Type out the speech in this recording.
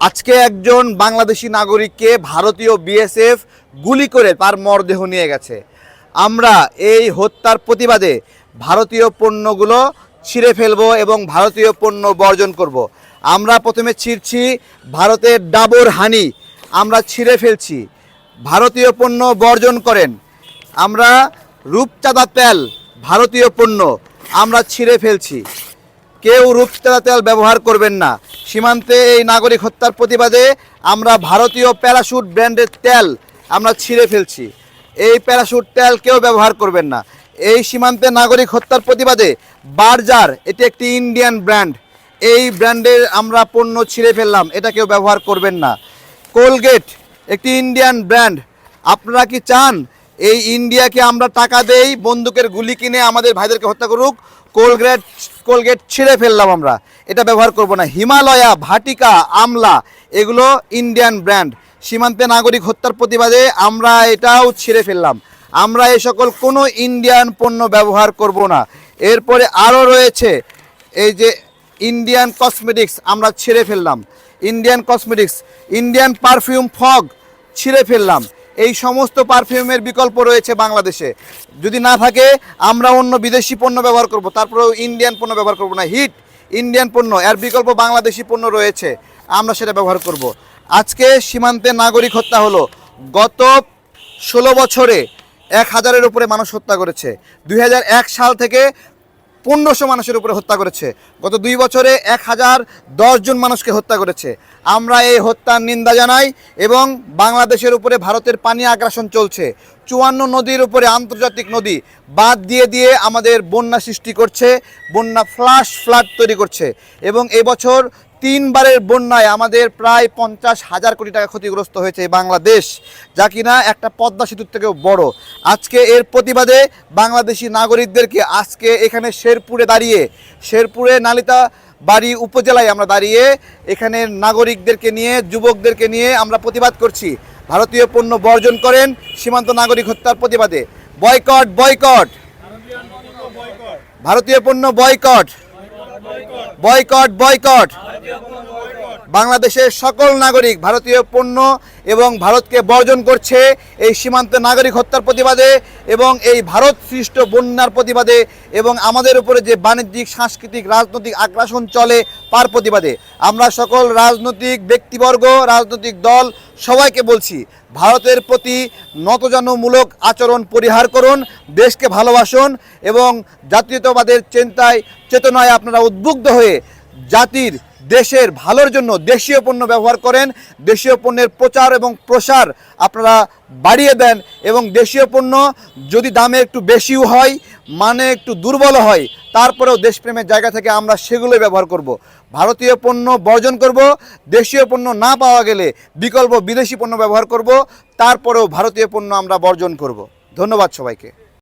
আজকে একজন বাংলাদেশি নাগরিককে ভারতীয় বিএসএফ গুলি করে তার মরদেহ নিয়ে গেছে। আমরা এই হত্যার প্রতিবাদে ভারতীয় পণ্যগুলো ছিঁড়ে ফেলব এবং ভারতীয় পণ্য বর্জন করব। আমরা প্রথমে ছিঁড়ছি ভারতের ডাবর হানি। আমরা ছিঁড়ে ফেলছি। ভারতীয় পণ্য বর্জন করেন। আমরা রূপচাঁদা তেল, ভারতীয় পণ্য আমরা ছিঁড়ে ফেলছি। কেউ রূপচাঁদা তেল ব্যবহার করবেন না। সীমান্তে এই নাগরিক হত্যার প্রতিবাদে আমরা ভারতীয় প্যারাশুট ব্র্যান্ডের তেল আমরা ছিঁড়ে ফেলছি। এই প্যারাশুট তেল কেউ ব্যবহার করবেন না। এই সীমান্তে নাগরিক হত্যার প্রতিবাদে বার্জার, এটি একটি ইন্ডিয়ান ব্র্যান্ড। এই ব্র্যান্ডের আমরা পণ্য ছিঁড়ে ফেললাম, এটা কেউ ব্যবহার করবেন না। কোলগেট, একটি ইন্ডিয়ান ব্র্যান্ড। আপনারা কি চান এই ইন্ডিয়াকে আমরা টাকা দেই, বন্দুকের গুলি কিনে আমাদের ভাইদেরকে হত্যা করুক কোলগেট কোলগেট ছিঁড়ে ফেললাম আমরা। এটা ব্যবহার করব না। হিমালয়া, ভাটিকা, আমলা, এগুলো ইন্ডিয়ান ব্র্যান্ড। সীমান্তে নাগরিক হত্যার প্রতিবাদে আমরা এটাও ছিঁড়ে ফেললাম। আমরা এই সকল কোনো ইন্ডিয়ান পণ্য ব্যবহার করব না। এরপরে আরও রয়েছে এই যে ইন্ডিয়ান কসমেটিক্স, আমরা ছিঁড়ে ফেললাম। Indian cosmetics, Indian perfume Fogg, ছিঁড়ে ফেললাম। এই সমস্ত পারফিউমের বিকল্প রয়েছে বাংলাদেশে। যদি না থাকে, আমরা অন্য বিদেশি পণ্য ব্যবহার করব, তারপরেও ইন্ডিয়ান পণ্য ব্যবহার করব না। হিট ইন্ডিয়ান পণ্য, এর বিকল্প বাংলাদেশি পণ্য রয়েছে, আমরা সেটা ব্যবহার করব। আজকে সীমান্তে নাগরিক হত্যা হলো, গত ষোলো বছরে এক হাজারের উপরে মানুষ হত্যা করেছে। দুই হাজার এক সাল থেকে পনেরোশো মানুষের উপরে হত্যা করেছে। গত দুই বছরে এক হাজার জন মানুষকে হত্যা করেছে। আমরা এই হত্যার নিন্দা জানাই এবং বাংলাদেশের উপরে ভারতের পানি আগ্রাসন চলছে। চুয়ান্ন নদীর উপরে আন্তর্জাতিক নদী বাদ দিয়ে দিয়ে আমাদের বন্যা সৃষ্টি করছে, বন্যা ফ্লাশ, ফ্লাড তৈরি করছে। এবং এবছর তিনবারের বন্যায় আমাদের প্রায় পঞ্চাশ হাজার কোটি টাকা ক্ষতিগ্রস্ত হয়েছে বাংলাদেশ, যা কিনা একটা পদ্মা সেতুর থেকেও বড়। আজকে এর প্রতিবাদে বাংলাদেশি নাগরিকদেরকে আজকে এখানে শেরপুরে দাঁড়িয়ে, শেরপুরে নালিতা বাড়ি উপজেলায় আমরা দাঁড়িয়ে এখানে নাগরিকদেরকে নিয়ে, যুবকদেরকে নিয়ে আমরা প্রতিবাদ করছি। ভারতীয় পণ্য বর্জন করেন সীমান্ত নাগরিক হত্যার প্রতিবাদে। Boycott boycott! ভারতীয় পণ্য বয়কট! Boycott boycott! বাংলাদেশের সকল নাগরিক ভারতীয় পণ্য এবং ভারতকে বর্জন করছে এই সীমান্তে নাগরিক হত্যার প্রতিবাদে এবং এই ভারত সৃষ্ট বন্যার প্রতিবাদে এবং আমাদের উপরে যে বাণিজ্যিক, সাংস্কৃতিক, রাজনৈতিক আগ্রাসন চলে তার প্রতিবাদে। আমরা সকল রাজনৈতিক ব্যক্তিবর্গ, রাজনৈতিক দল সবাইকে বলছি, ভারতের প্রতি নতজানুমূলক আচরণ পরিহার করুন, দেশকে ভালোবাসুন এবং জাতীয়তাবাদের চিন্তায়, চেতনায় আপনারা উদ্বুদ্ধ হয়ে জাতির দেশের ভালোর জন্য দেশীয় পণ্য ব্যবহার করেন, দেশীয় পণ্যের প্রচার এবং প্রসার আপনারা বাড়িয়ে দেন এবং দেশীয় পণ্য যদি দামে একটু বেশিও হয় মানে একটু দুর্বল হয়, তারপরেও দেশপ্রেমের জায়গা থেকে আমরা সেগুলোই ব্যবহার করব। ভারতীয় পণ্য বর্জন করব, দেশীয় পণ্য না পাওয়া গেলে বিকল্প বিদেশি পণ্য ব্যবহার করব, তারপরেও ভারতীয় পণ্য আমরা বর্জন করব ধন্যবাদ সবাইকে